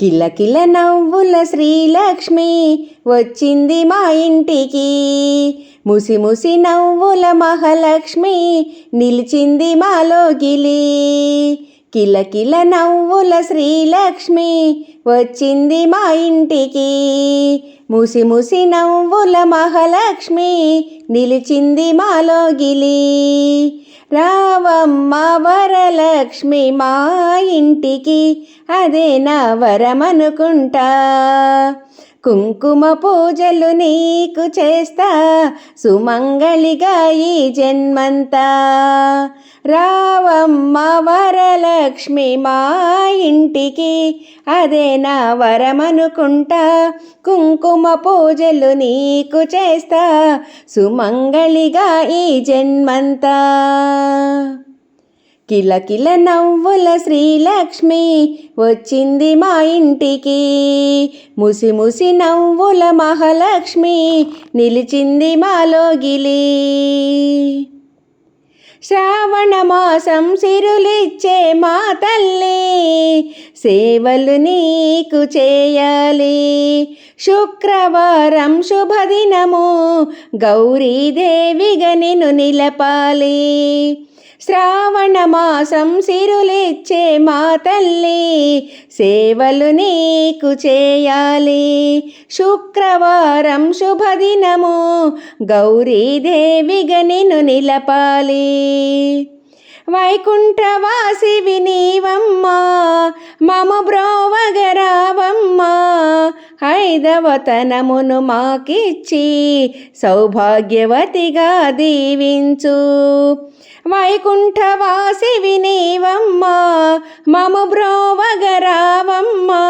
కిలకిల నవ్వుల శ్రీలక్ష్మి వచ్చింది మా ఇంటికి. ముసి ముసి నవ్వుల మహాలక్ష్మి నిలిచింది మాలోగిలి కిలకిల నవ్వుల శ్రీలక్ష్మి వచ్చింది మా ఇంటికి. ముసి ముసి నవ్వుల మహాలక్ష్మి నిలిచింది మాలోగిలి రావమ్మ వరలక్ష్మి మా ఇంటికి అదే నా వరమనుకుంటా. కుంకుమ పూజలు నీకు చేస్తా సుమంగళిగా ఈ జన్మంతా. రావమ్మ వరలక్ష్మి మా ఇంటికి అదే నా వరమనుకుంటా. కుంకుమ పూజలు నీకు చేస్తా సుమంగళిగా ఈ జన్మంతా. కిలకిల నవ్వుల శ్రీలక్ష్మి వచ్చింది మా ఇంటికి. ముసి ముసి నవ్వుల మహాలక్ష్మి నిలిచింది మాలోగిలి శ్రావణ మాసం సిరులిచ్చే మా తల్లి సేవలు నీకు చేయాలి. శుక్రవారం శుభదినము గౌరీదేవిగా నిను నిలపాలి. శ్రావణ మాసం సిరులిచ్చే మా తల్లి సేవలు నీకు చేయాలి. శుక్రవారం శుభదినము గౌరీదేవిగా నిన్ను నిలపాలి. వైకుంఠవాసి నీవమ్మా మమ బ్రోవగరా హైదవతనమును మాకిచ్చి సౌభాగ్యవతిగా దీవించు. వైకుంఠవాసి వినీవమ్మా మము బ్రోవగరావమ్మా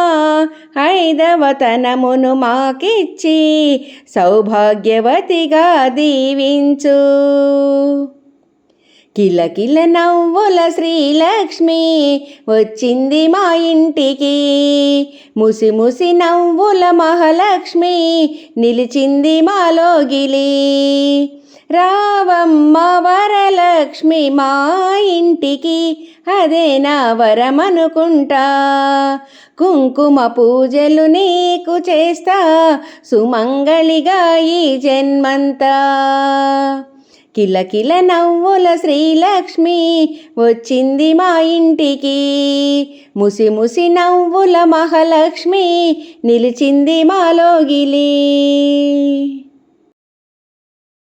హైదవతనమును మాకిచ్చి సౌభాగ్యవతిగా దీవించు. కిలకిల నవ్వుల శ్రీలక్ష్మి వచ్చింది మా ఇంటికి. ముసి ముసి నవ్వుల మహాలక్ష్మి నిలిచింది మాలో గిలి. రావమ్మ వరలక్ష్మి మా ఇంటికి అదే నా వరమనుకుంటా. కుంకుమ పూజలు నీకు చేస్తా సుమంగళిగా ఈ జన్మంతా. కిలకిల నవ్వుల శ్రీలక్ష్మి వచ్చింది మా ఇంటికి. ముసి ముసి నవ్వుల మహాలక్ష్మి నిలిచింది మాలోగిలి